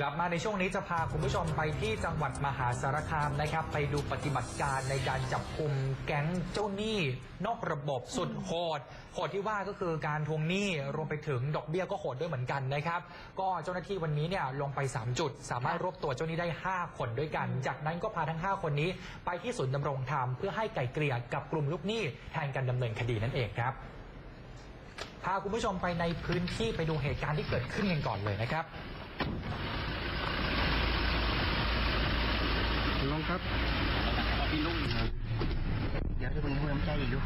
กลับมาในช่วงนี้จะพาคุณผู้ชมไปที่จังหวัดมหาสารคามนะครับ ไปดูปฏิบัติการในการจับกลุ่มแก๊งเจ้าหนี้ นอกระบบสุดโหดโหดที่ว่าก็คือการทวงหนี้รวมไปถึงดอกเบี้ยก็โหดด้วยเหมือนกันนะครับ ก็เจ้าหน้าที่วันนี้เนี่ยลงไป 3 จุด สามารถรวบตัวเจ้าหนี้ได้ 5 คนด้วยกัน จากนั้นก็พาทั้ง 5 คนนี้ ไปที่ศูนย์ดำรงธรรมเพื่อให้ไกลเกลี่ยกับกลุ่มลูกหนี้แทนการดำเนินคดีนั่นเองครับพาคุณผู้ชมไปในพื้นที่ไปดูเหตุการณ์ที่เกิดขึ้นกันก่อนเลยนะครับ ลง ครับพี่ลุงครับเดี๋ยวจะเป็นมือน้ำใจอีกด้วย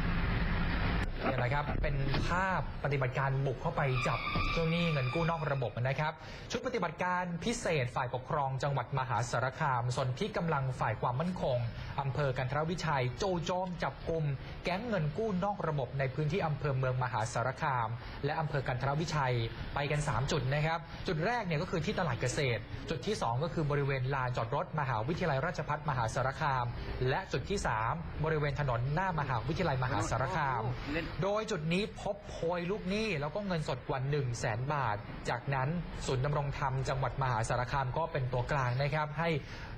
เนี่ยนะครับ เป็นภาพปฏิบัติการบุกเข้าไปจับเจ้าหนี้เงินกู้นอกระบบนะครับ ชุดปฏิบัติการพิเศษฝ่ายปกครองจังหวัดมหาสารคาม ส่วนที่กำลังฝ่ายความมั่นคงอำเภอกันทรวิชัย โจโจมจับกลุ่มแก๊งเงินกู้นอกระบบในพื้นที่อำเภอเมืองมหาสารคาม และอำเภอกันทรวิชัยไปกัน 3 จุดนะครับ จุดแรกเนี่ยก็คือที่ตลาดเกษตร จุดที่ 2 ก็คือบริเวณลานจอดรถมหาวิทยาลัยราชภัฏมหาสารคาม และจุดที่ 3 บริเวณถนนหน้ามหาวิทยาลัยมหาสารคามโดยจุดนี้พบโพยลูกหนี้แล้วก็เงินสดกว่า1 0 0 0 0แสนบาท จากนั้นศูนย์ดำรงธรรมจังหวัดมหาสารคามก็เป็นตัวกลางนะครับ ให้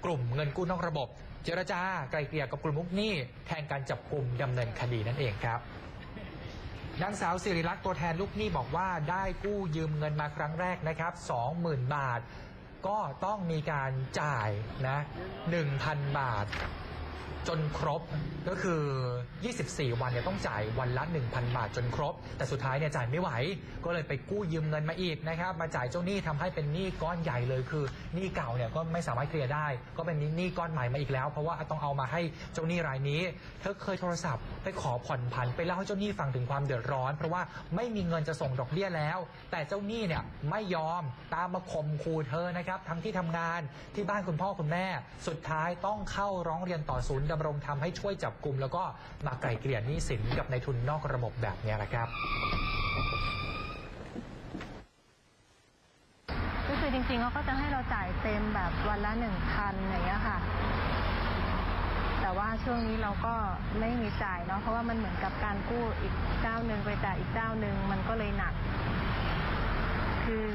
กลุ่มเงินกู้นอกระบบ เจรจาไกลเกลี่ยกับกลุ่มลูกหนี้ แทนการจับกลุ่มดำเนินคดีนั่นเองครับนางสาวสิริลักษณ์ตัวแทนลูกหนี้บอกว่าได้กู้ยืมเงินมาครั้งแรกนะครับ20,000 บาท ก็ต้องมีการจ่ายนะ1,000 บาท จนครบก็คือ 24 วันเนี่ยต้องจ่ายวันละ 1,000 บาทจนครบ แต่สุดท้ายเนี่ยจ่ายไม่ไหว ก็เลยไปกู้ยืมเงินมาอีกนะครับมาจ่ายเจ้าหนี้ทำให้เป็นหนี้ก้อนใหญ่เลยคือหนี้เก่าเนี่ยก็ไม่สามารถเคลียร์ได้ ก็เป็นหนี้ก้อนใหม่มาอีกแล้ว เพราะว่าต้องเอามาให้เจ้าหนี้รายนี้เธอเคยโทรศัพท์ไปขอผ่อนผันไปเล่าให้เจ้าหนี้ฟังถึงความเดือดร้อน เพราะว่าไม่มีเงินจะส่งดอกเบี้ยแล้ว แต่เจ้าหนี้เนี่ยไม่ยอมตามมาข่มขู่เธอนะครับทั้งที่ทำงานที่บ้านคุณพ่อคุณแม่ สุดท้ายต้องเข้าร้องเรียนต่อศูนย์ดำรงธรรมให้ช่วยจับกลุ่มแล้วก็มาไกลเกลี่ยหนี้สินกับในายทุนนอกระบบแบบนี้นะครับก็คือจริงๆเขาก็จะให้เราจ่ายเต็มแบบวันละหนึ่งพันอย่างเงี้ยค่ะ แต่ว่าช่วงนี้เราก็ไม่มีจ่ายเนาะเพราะว่ามันเหมือนกับการกู้อีกเจ้าหนึ่งไปจ่ายอีกเจ้าหนึ่งมันก็เลยหนัก คือ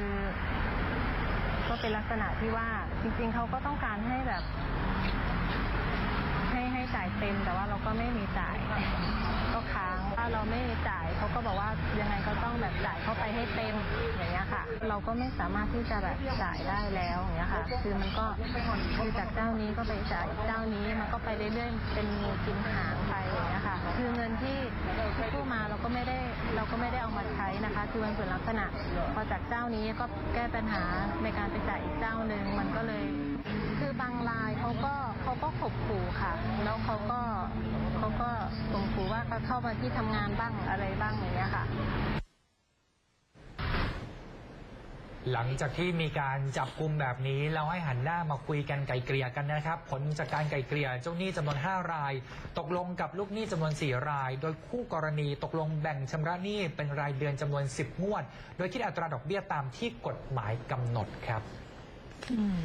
ก็เป็นลักษณะที่ว่าจริง ๆเขาก็ต้องการให้แบบ เต็ม แต่ว่าเราก็ไม่มีจ่ายก็ค้างถ้าเราไม่มีจ่ายเขาก็บอกว่ายังไงก็ต้องแบบจ่ายเข้าไปให้เต็มอย่างเงี้ยค่ะ เราก็ไม่สามารถที่จะแบบจ่ายได้แล้วอย่างเงี้ยค่ะ คือมันก็คือจากเจ้านี้ก็ไปจ่ายเจ้านี้มันก็ไปเรื่อยๆเป็นงูกินหางไปอย่างเงี้ยค่ะคือเงินที่กู้มาเราก็ไม่ได้เราก็ไม่ได้เอามาใช้นะคะ คือมันเป็นลักษณะพอจากเจ้านี้ก็แก้ปัญหาในการไปจ่ายอีกเจ้าหนึ่งมันก็เลย คือบางรายเขาก็เขาก็ ขู่ค่ะ แล้วเขาก็เขาก็ข่มขู่ว่าเขาเข้ามาที่ทำงานบ้างอะไรบ้างอย่างเงี้ยค่ะ หลังจากที่มีการจับกลุ่มแบบนี้เราให้หันหน้ามาคุยกันไกลเกลี่ยกันนะครับ ผลจากการไกลเกลี่ยเจ้าหนี้จำนวน 5 ราย ตกลงกับลูกหนี้จำนวน 4 ราย โดยคู่กรณีตกลงแบ่งชำระหนี้เป็นรายเดือนจำนวน 10 งวด โดยคิดอัตราดอกเบี้ยตามที่กฎหมายกำหนดครับ อืม